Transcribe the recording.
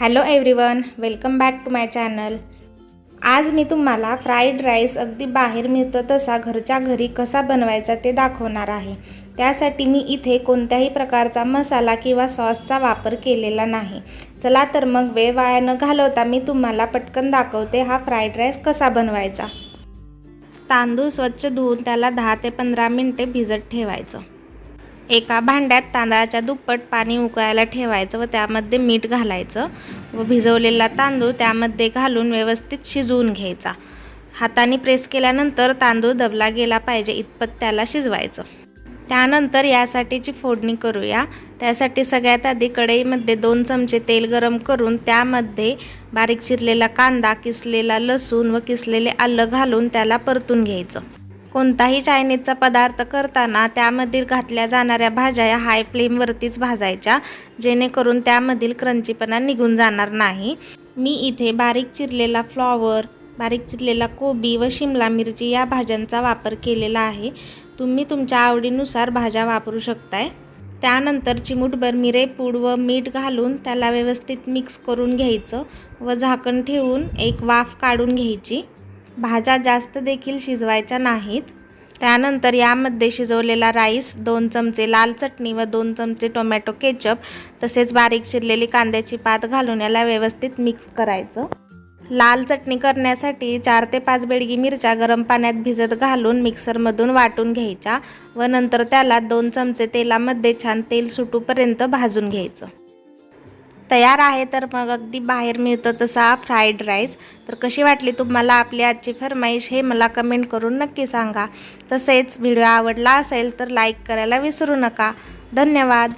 Hello everyone welcome back to my channel आज मी तुम्हाला फ्राईड राईस अगदी बाहेर मिळतो तसा घरच्या घरी कसा बनवायचा ते दाखवणार आहे. त्यासाठी मी इथे कोणत्याही प्रकारचा मसाला किंवा सॉसचा वापर केलेला नाही. चला तर मग वेळ वाया न घालवता मी तुम्हाला पटकन दाखवते हा फ्राईड राईस कसा बनवायचा. तांदूळ स्वच्छ धुवून त्याला दहा ते पंधरा मिनटे भिजत ठेवायचं. एका भांड्यात तांदळाच्या दुप्पट पाणी उकळायला ठेवायचं व त्यामध्ये मीठ घालायचं व भिजवलेला तांदूळ त्यामध्ये घालून व्यवस्थित शिजवून घ्यायचा. हाताने प्रेस केल्यानंतर तांदूळ दबला गेला पाहिजे इतपत त्याला शिजवायचं. त्यानंतर यासाठीची फोडणी करूया. त्यासाठी सगळ्यात आधी कढईमध्ये दोन चमचे तेल गरम करून त्यामध्ये बारीक चिरलेला कांदा किसलेला लसूण व किसलेले आलं घालून त्याला परतून घ्यायचं. कोणताही चायनीजचा पदार्थ करताना त्यामधील घातल्या जाणाऱ्या भाज्या या हाय फ्लेमवरतीच भाजायच्या जेणेकरून त्यामधील क्रंचीपणा निघून जाणार नाही. मी इथे बारीक चिरलेला फ्लॉवर बारीक चिरलेला कोबी व शिमला मिरची या भाज्यांचा वापर केलेला आहे. तुम्ही तुमच्या आवडीनुसार भाज्या वापरू शकताय. त्यानंतर चिमूटभर मिरेपूड व मीठ घालून त्याला व्यवस्थित मिक्स करून घ्यायचं व झाकण ठेवून एक वाफ काढून घ्यायची. भाज्या जास्त देखील शिजवायच्या नाहीत. त्यानंतर यामध्ये शिजवलेला राईस दोन चमचे लाल चटणी व दोन चमचे टोमॅटो केचप तसेच बारीक चिरलेली कांद्याची पात घालून याला व्यवस्थित मिक्स करायचं. लाल चटणी करण्यासाठी चार ते पाच बेडगी मिरच्या गरम पाण्यात भिजत घालून मिक्सरमधून वाटून घ्यायच्या व नंतर त्याला दोन चमचे तेलामध्ये छान तेल सुटूपर्यंत भाजून घ्यायचं. तयार आहे तर मग अगदी बाहेर मिळतं तसा फ्राईड राईस तर कशी वाटली तुम्हाला आपली आजची फरमाईश हे मला कमेंट करून नक्की सांगा. तसेच व्हिडिओ आवडला असेल तर लाईक करायला विसरू नका. धन्यवाद.